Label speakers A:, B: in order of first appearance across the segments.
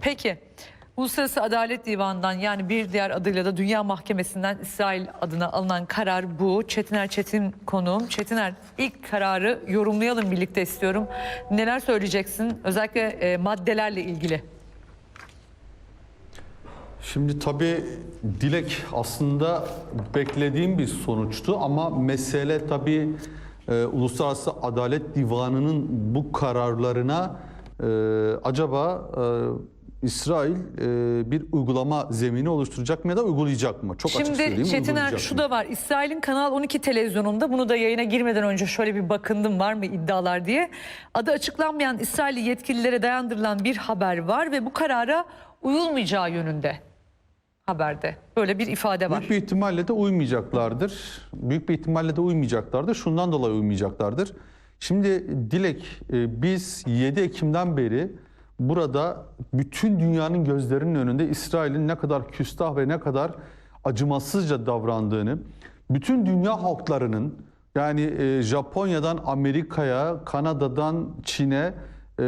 A: Peki Uluslararası Adalet Divanı'ndan yani bir diğer adıyla da Dünya Mahkemesi'nden İsrail adına alınan karar bu. Çetiner Çetin konuğum. Çetiner ilk kararı yorumlayalım birlikte istiyorum. Neler söyleyeceksin özellikle e, maddelerle ilgili?
B: Şimdi tabii dilek aslında beklediğim bir sonuçtu ama mesele tabii e, Uluslararası Adalet Divanı'nın bu kararlarına e, acaba e, İsrail e, bir uygulama zemini oluşturacak mı ya da uygulayacak mı? Çok açık
A: Şimdi
B: söyleyeyim.
A: Çetiner
B: uygulayacak
A: şu
B: mı?
A: da var. İsrail'in Kanal 12 televizyonunda bunu da yayına girmeden önce şöyle bir bakındım var mı iddialar diye. Adı açıklanmayan İsrailli yetkililere dayandırılan bir haber var ve bu karara uyulmayacağı yönünde haberde. Böyle bir ifade var.
B: Büyük bir ihtimalle de uymayacaklardır. Büyük bir ihtimalle de uymayacaklardır. Şundan dolayı uymayacaklardır. Şimdi Dilek e, biz 7 Ekim'den beri burada bütün dünyanın gözlerinin önünde İsrail'in ne kadar küstah ve ne kadar acımasızca davrandığını, bütün dünya halklarının yani e, Japonya'dan Amerika'ya, Kanada'dan Çin'e, e,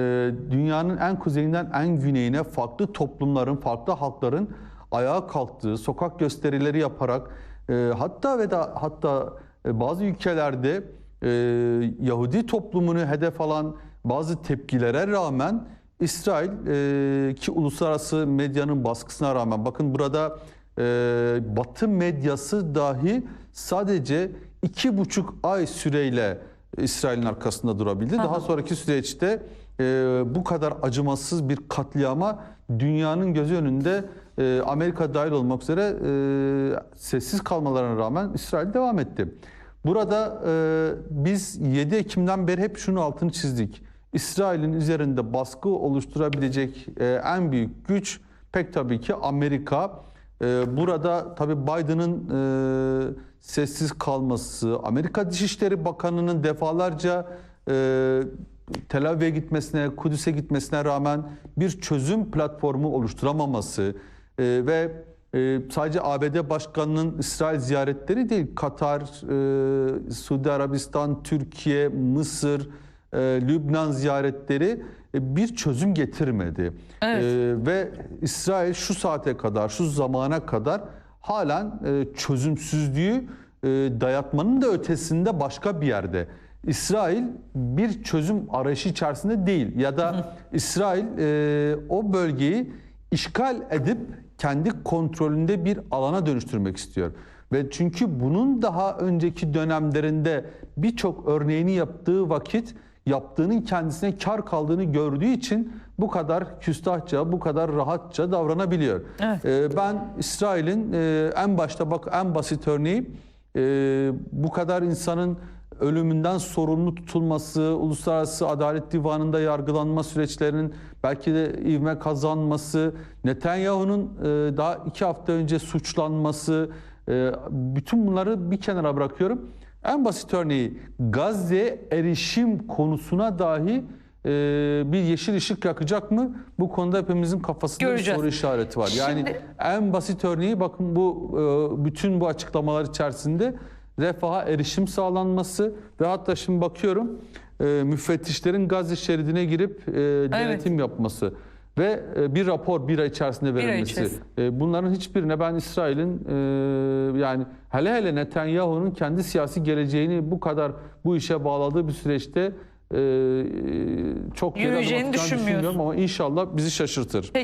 B: dünyanın en kuzeyinden en güneyine farklı toplumların, farklı halkların ayağa kalktığı, sokak gösterileri yaparak e, hatta ve da hatta bazı ülkelerde Yahudi toplumunu hedef alan bazı tepkilere rağmen İsrail e, ki uluslararası medyanın baskısına rağmen bakın burada e, Batı medyası dahi sadece iki buçuk ay süreyle İsrail'in arkasında durabildi. Daha sonraki süreçte e, bu kadar acımasız bir katliama dünyanın gözü önünde e, Amerika dahil olmak üzere e, sessiz kalmalarına rağmen İsrail devam etti. Burada e, biz 7 Ekim'den beri hep şunu altını çizdik. İsrail'in üzerinde baskı oluşturabilecek e, en büyük güç pek tabii ki Amerika. E, burada tabii Biden'ın e, sessiz kalması, Amerika Dışişleri Bakanı'nın defalarca Tel Aviv'e gitmesine, Kudüs'e gitmesine rağmen bir çözüm platformu oluşturamaması ve sadece ABD Başkanı'nın İsrail ziyaretleri değil, Katar, Suudi Arabistan, Türkiye, Mısır, e, Lübnan ziyaretleri e, bir çözüm getirmedi.
A: Evet.
B: E, ve İsrail şu saate kadar, şu zamana kadar halen e, çözümsüzlüğü e, dayatmanın da ötesinde başka bir yerde. İsrail bir çözüm arayışı içerisinde değil ya da İsrail e, o bölgeyi işgal edip kendi kontrolünde bir alana dönüştürmek istiyor. Ve çünkü bunun daha önceki dönemlerinde birçok örneğini yaptığı vakit yaptığının kendisine kar kaldığını gördüğü için bu kadar küstahça, bu kadar rahatça davranabiliyor.
A: Evet.
B: Ee, ben İsrail'in e, en başta bak en basit örneği e, bu kadar insanın ölümünden sorumlu tutulması, Uluslararası Adalet Divanı'nda yargılanma süreçlerinin belki de ivme kazanması, Netanyahu'nun e, daha iki hafta önce suçlanması, e, bütün bunları bir kenara bırakıyorum. En basit örneği Gazze erişim konusuna dahi e, bir yeşil ışık yakacak mı? Bu konuda hepimizin kafasında
A: Göreceğiz.
B: bir soru işareti var. Yani
A: Şimdi-
B: en basit örneği bakın bu e, bütün bu açıklamalar içerisinde refaha erişim sağlanması ve hatta şimdi bakıyorum e, müfettişlerin Gazze şeridine girip e, denetim yapması ve e, bir rapor bir ay içerisinde verilmesi.
A: içerisinde.
B: E, bunların hiçbirine ben İsrail'in e, yani hele hele Netanyahu'nun kendi siyasi geleceğini bu kadar bu işe bağladığı bir süreçte çok
A: Yürüyeceğini
B: düşünmüyorum ama inşallah bizi şaşırtır.